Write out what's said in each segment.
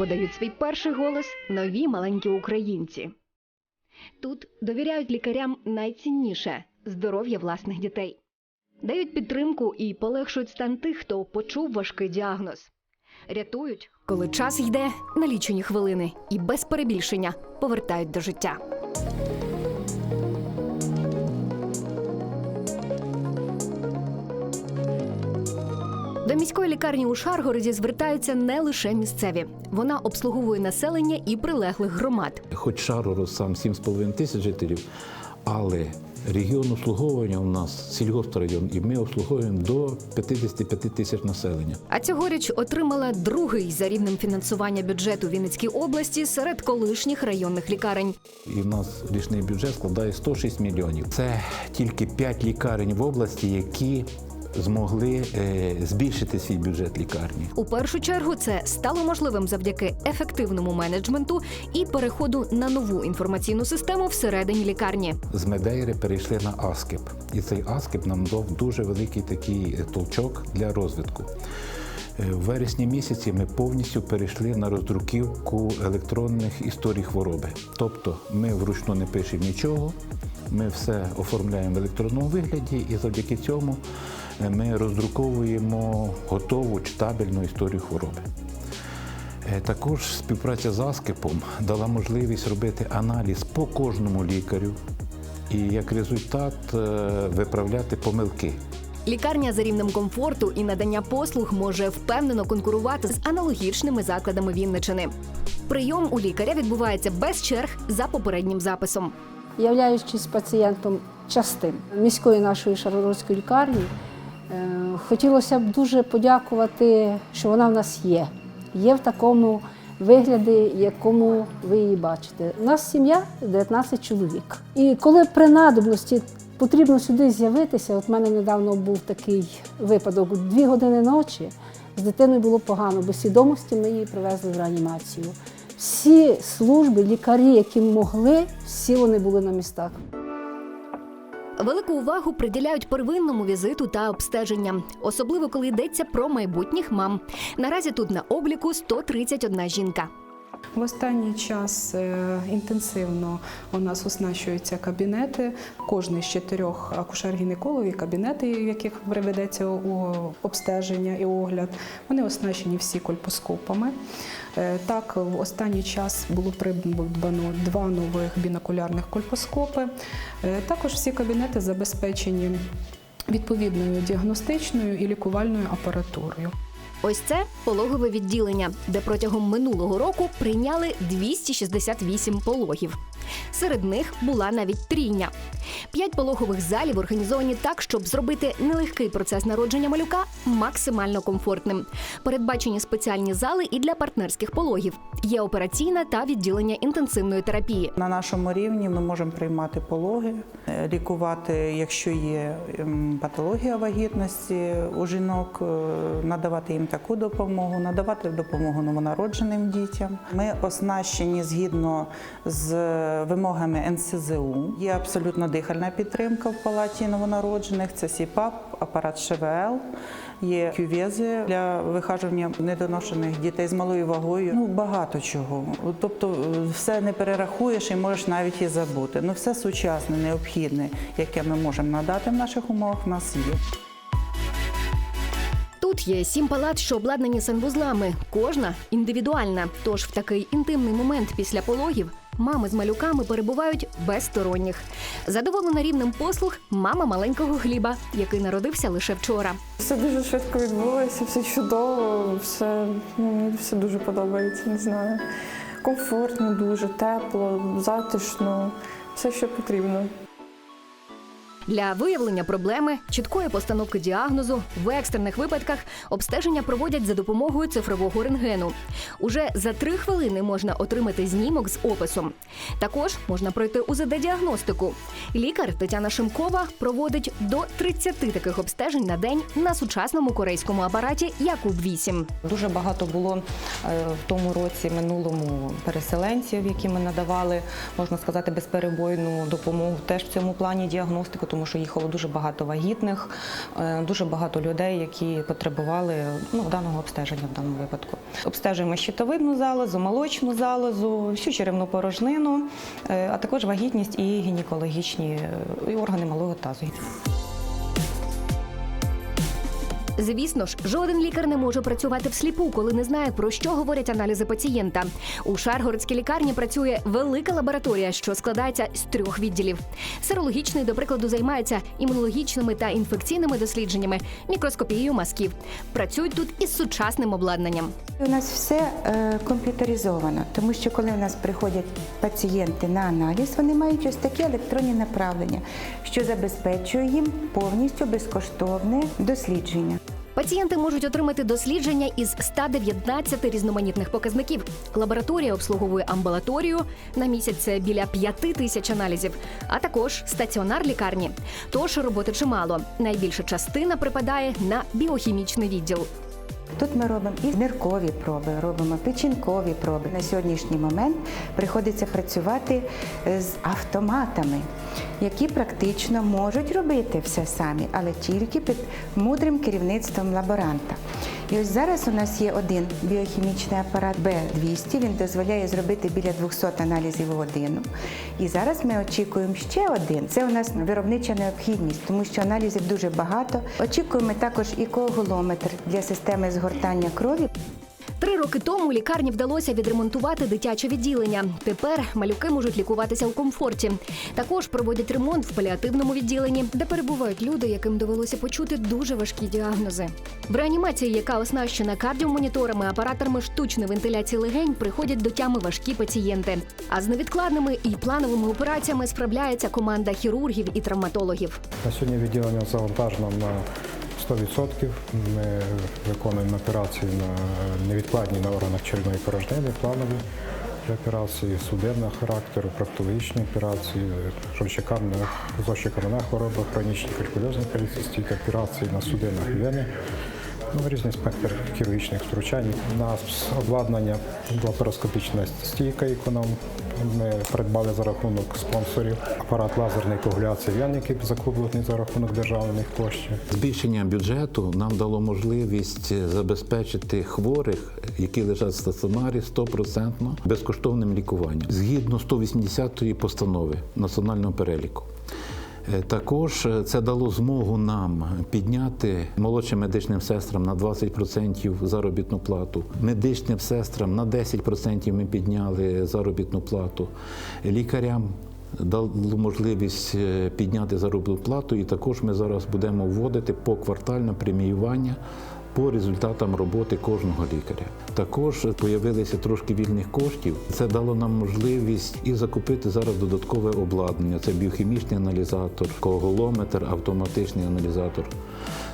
подають свій перший голос нові маленькі українці. Тут довіряють лікарям найцінніше здоров'я власних дітей. Дають підтримку і полегшують стан тих, хто почув важкий діагноз. Рятують, коли час йде на лічені хвилини і без перебільшення повертають до життя. До міської лікарні у Шаргороді звертаються не лише місцеві. Вона обслуговує населення і прилеглих громад. Хоч Шаргород сам 7,5 тисяч жителів, але регіон обслуговування у нас сільгострайон, і ми обслуговуємо до 55 тисяч населення. А цьогоріч отримала другий за рівнем фінансування бюджету Вінницькій області серед колишніх районних лікарень. І в нас річний бюджет складає 106 мільйонів. Це тільки 5 лікарень в області, які змогли е, збільшити свій бюджет лікарні. У першу чергу це стало можливим завдяки ефективному менеджменту і переходу на нову інформаційну систему всередині лікарні. З Медейри перейшли на Аскеп. І цей Аскеп нам дав дуже великий такий е, толчок для розвитку. Е, В вересні місяці ми повністю перейшли на роздруківку електронних історій хвороби. Тобто ми вручну не пишемо нічого, ми все оформляємо в електронному вигляді, і завдяки цьому ми роздруковуємо готову читабельну історію хвороби. Е, Також співпраця з Аскепом дала можливість робити аналіз по кожному лікарю і як результат е, виправляти помилки. Лікарня за рівнем комфорту і надання послуг може впевнено конкурувати з аналогічними закладами Вінничини. Прийом у лікаря відбувається без черг за попереднім записом. Являючись пацієнтом частин міської нашої шаргородської лікарні, хотілося б дуже подякувати, що вона в нас є. Є в такому вигляді, якому ви її бачите. У нас сім'я 19 чоловік. І коли при надобності потрібно сюди з'явитися, от в мене недавно був такий випадок, дві години ночі з дитиною було погано, без свідомості ми її привезли в реанімацію. Всі служби, лікарі, які могли, всі вони були на містах. Велику увагу приділяють первинному візиту та обстеженням, особливо коли йдеться про майбутніх мам. Наразі тут на обліку 131 жінка. В останній час е, інтенсивно у нас оснащуються кабінети. Кожний з чотирьох акушер-гінекологів, кабінети, в яких приведеться обстеження і огляд, вони оснащені всі кольпоскопами. Е, Так, в останній час було придбано два нових бінокулярних кольпоскопи. Е, Також всі кабінети забезпечені відповідною діагностичною і лікувальною апаратурою. Ось це пологове відділення, де протягом минулого року прийняли 268 пологів. Серед них була навіть трійня. П'ять пологових залів організовані так, щоб зробити нелегкий процес народження малюка максимально комфортним. Передбачені спеціальні зали і для партнерських пологів. Є операційна та відділення інтенсивної терапії. На нашому рівні ми можемо приймати пологи, е, лікувати, якщо є ем, патологія вагітності у жінок, е, надавати їм таку допомогу, надавати допомогу новонародженим дітям. Ми оснащені згідно з вимогами НСЗУ. Є абсолютно дихальна підтримка в палаті новонароджених. Це СІПАП, апарат ШВЛ. Є кювези для вихажування недоношених дітей з малою вагою. Ну багато чого. Тобто, е, все не перерахуєш і можеш навіть і забути. Ну все сучасне, необхідне, яке ми можемо надати в наших умовах, в нас є. Тут є сім палат, що обладнані санвузлами. Кожна індивідуальна. Тож в такий інтимний момент після пологів мами з малюками перебувають без сторонніх. Задоволена рівнем послуг мама маленького гліба, який народився лише вчора. Все дуже швидко відбулося, все чудово, все, ну, все дуже подобається, не знаю. Комфортно, дуже тепло, затишно, все, що потрібно. Для виявлення проблеми, чіткої постановки діагнозу в екстрених випадках обстеження проводять за допомогою цифрового рентгену. Уже за три хвилини можна отримати знімок з описом. Також можна пройти УЗД-діагностику. Лікар Тетяна Шимкова проводить до 30 таких обстежень на день на сучасному корейському апараті Якуб 8 Дуже багато було е, в тому році минулому переселенців, які ми надавали, можна сказати, безперебойну допомогу теж в цьому плані діагностику, тому що їхало дуже багато вагітних, е, дуже багато людей, які потребували ну, даного обстеження в даному випадку. Обстежуємо щитовидну залозу, молочну залозу, всю черевну порожнину, е, а також вагітність і гінекологічні е, і органи малого тазу. Звісно ж, жоден лікар не може працювати всліпу, коли не знає, про що говорять аналізи пацієнта. У Шаргородській лікарні працює велика лабораторія, що складається з трьох відділів. Серологічний, до прикладу, займається імунологічними та інфекційними дослідженнями, мікроскопією мазків. Працюють тут із сучасним обладнанням. У нас все е, комп'ютеризовано, тому що коли у нас приходять пацієнти на аналіз, вони мають ось такі електронні направлення, що забезпечує їм повністю безкоштовне дослідження. Пацієнти можуть отримати дослідження із 119 різноманітних показників. Лабораторія обслуговує амбулаторію на місяць це біля 5 тисяч аналізів, а також стаціонар лікарні. Тож роботи чимало. Найбільша частина припадає на біохімічний відділ. Тут ми робимо і ниркові проби, робимо печінкові проби. На сьогоднішній момент приходиться працювати з автоматами, які практично можуть робити все самі, але тільки під мудрим керівництвом лаборанта. І ось зараз у нас є один біохімічний апарат Б200, він дозволяє зробити біля 200 аналізів в годину. І зараз ми очікуємо ще один. Це у нас виробнича необхідність, тому що аналізів дуже багато. Очікуємо також і коагулометр для системи згортання крові. Три роки тому лікарні вдалося відремонтувати дитяче відділення. Тепер малюки можуть лікуватися у комфорті. Також проводять ремонт в паліативному відділенні, де перебувають люди, яким довелося почути дуже важкі діагнози. В реанімації, яка оснащена кардіомоніторами, апаратами штучної вентиляції легень, приходять до тями важкі пацієнти. А з невідкладними і плановими операціями справляється команда хірургів і травматологів. На сьогодні відділення завантажено на 100%. Ми виконуємо операції на невідкладні на органах черної порожнини, планові операції, судинного характеру, проктологічні операції, жовчокам'яна, зощокам'яна хвороба, хронічні калькульозні поліцистіти, операції на судинах вени. Ну, різний спектр хірургічних втручань. У нас обладнання лапароскопічна стійка іконом. Ми придбали за рахунок спонсорів апарат лазерної коагуляції вен, який закуплений за рахунок державних коштів. Збільшення бюджету нам дало можливість забезпечити хворих, які лежать в стаціонарі, 100% безкоштовним лікуванням згідно 180-ї постанови національного переліку. Е, Також е, це дало змогу нам підняти молодшим медичним сестрам на 20% заробітну плату, медичним сестрам на 10% ми підняли заробітну плату, лікарям дало можливість е, підняти заробітну плату, і також ми зараз будемо вводити поквартальне преміювання по результатам роботи кожного лікаря. Також з'явилися трошки вільних коштів. Це дало нам можливість і закупити зараз додаткове обладнання. Це біохімічний аналізатор, коголометр, автоматичний аналізатор.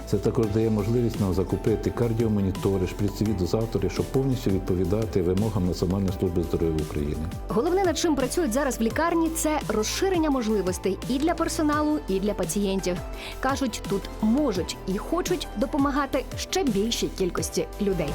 Це також дає можливість нам закупити кардіомонітори, шприцеві дозатори, щоб повністю відповідати вимогам Національної служби здоров'я України. Головне, над чим працюють зараз в лікарні, це розширення можливостей і для персоналу, і для пацієнтів. кажуть, тут можуть і хочуть допомагати ще більшій кількості людей.